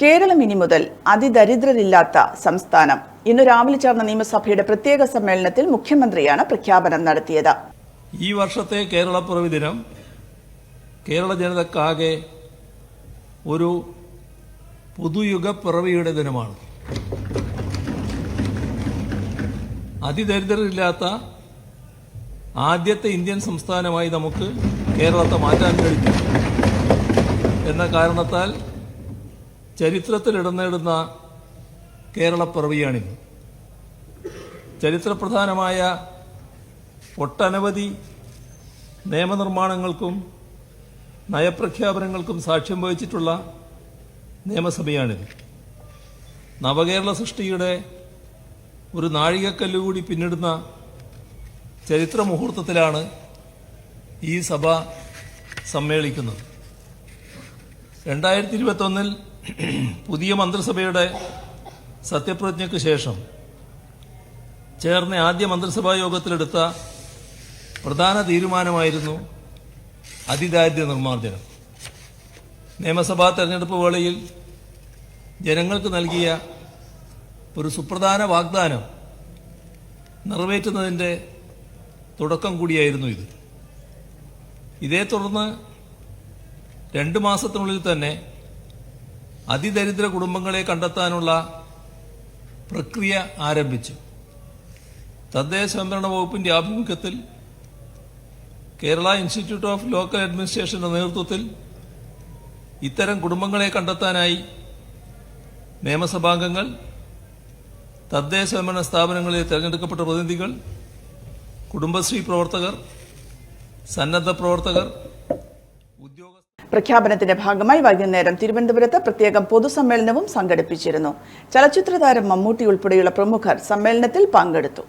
കേരളം ഇനി മുതൽ അതിദരിദ്രരില്ലാത്ത സംസ്ഥാനം. ഇന്ന് രാവിലെ ചേർന്ന നിയമസഭയുടെ പ്രത്യേക സമ്മേളനത്തിൽ മുഖ്യമന്ത്രിയാണ് പ്രഖ്യാപനം നടത്തിയത്. ഈ വർഷത്തെ കേരളപ്പിറവി ദിനം കേരള ജനതക്കാകെ ഒരു പുതുയുഗ പിറവിയുടെ ദിനമാണ്. അതിദരിദ്രരില്ലാത്ത ആദ്യത്തെ ഇന്ത്യൻ സംസ്ഥാനമായി നമുക്ക് കേരളത്തെ മാറ്റാൻ കഴിഞ്ഞു എന്ന കാരണത്താൽ ചരിത്രത്തിൽ ഇടം നേടുന്ന കേരളപ്പിറവിയാണിത്. ചരിത്രപ്രധാനമായ ഒട്ടനവധി നിയമനിർമ്മാണങ്ങൾക്കും നയപ്രഖ്യാപനങ്ങൾക്കും സാക്ഷ്യം വഹിച്ചിട്ടുള്ള നിയമസഭയാണിത്. നവകേരള സൃഷ്ടിയുടെ ഒരു നാഴികക്കല്ലുകൂടി പിന്നിടുന്ന ചരിത്ര മുഹൂർത്തത്തിലാണ് ഈ സഭ സമ്മേളിക്കുന്നത്. രണ്ടായിരത്തി ഇരുപത്തൊന്നിൽ പുതിയ മന്ത്രിസഭയുടെ സത്യപ്രതിജ്ഞയ്ക്ക് ശേഷം ചേർന്ന ആദ്യ മന്ത്രിസഭാ യോഗത്തിലെടുത്ത പ്രധാന തീരുമാനമായിരുന്നു അതിദാരിദ്ര്യ നിർമ്മാർജനം. നിയമസഭാ തെരഞ്ഞെടുപ്പ് വേളയിൽ ജനങ്ങൾക്ക് നൽകിയ ഒരു സുപ്രധാന വാഗ്ദാനം നിറവേറ്റുന്നതിന്റെ തുടക്കം കൂടിയായിരുന്നു ഇത്. ഇതേ തുടർന്ന് രണ്ട് മാസത്തിനുള്ളിൽ തന്നെ അതിദരിദ്ര കുടുംബങ്ങളെ കണ്ടെത്താനുള്ള പ്രക്രിയ ആരംഭിച്ചു. തദ്ദേശ സ്വയംഭരണ വകുപ്പിന്റെ ആഭിമുഖ്യത്തിൽ കേരള ഇൻസ്റ്റിറ്റ്യൂട്ട് ഓഫ് ലോക്കൽ അഡ്മിനിസ്ട്രേഷന്റെ നേതൃത്വത്തിൽ ഇത്തരം കുടുംബങ്ങളെ കണ്ടെത്താനായി നിയമസഭാംഗങ്ങൾ തദ്ദേശ സ്വയംഭരണ സ്ഥാപനങ്ങളിൽ തിരഞ്ഞെടുക്കപ്പെട്ട പ്രതിനിധികൾ കുടുംബശ്രീ പ്രവർത്തകർ സന്നദ്ധ പ്രവർത്തകർ പ്രഖ്യാപനത്തിന്റെ ഭാഗമായി വൈകുന്നേരം തിരുവനന്തപുരത്ത് പ്രത്യേകം പൊതുസമ്മേളനവും സംഘടിപ്പിച്ചിരുന്നു. ചലച്ചിത്രതാരം മമ്മൂട്ടി ഉൾപ്പെടെയുള്ള പ്രമുഖർ സമ്മേളനത്തിൽ പങ്കെടുത്തു.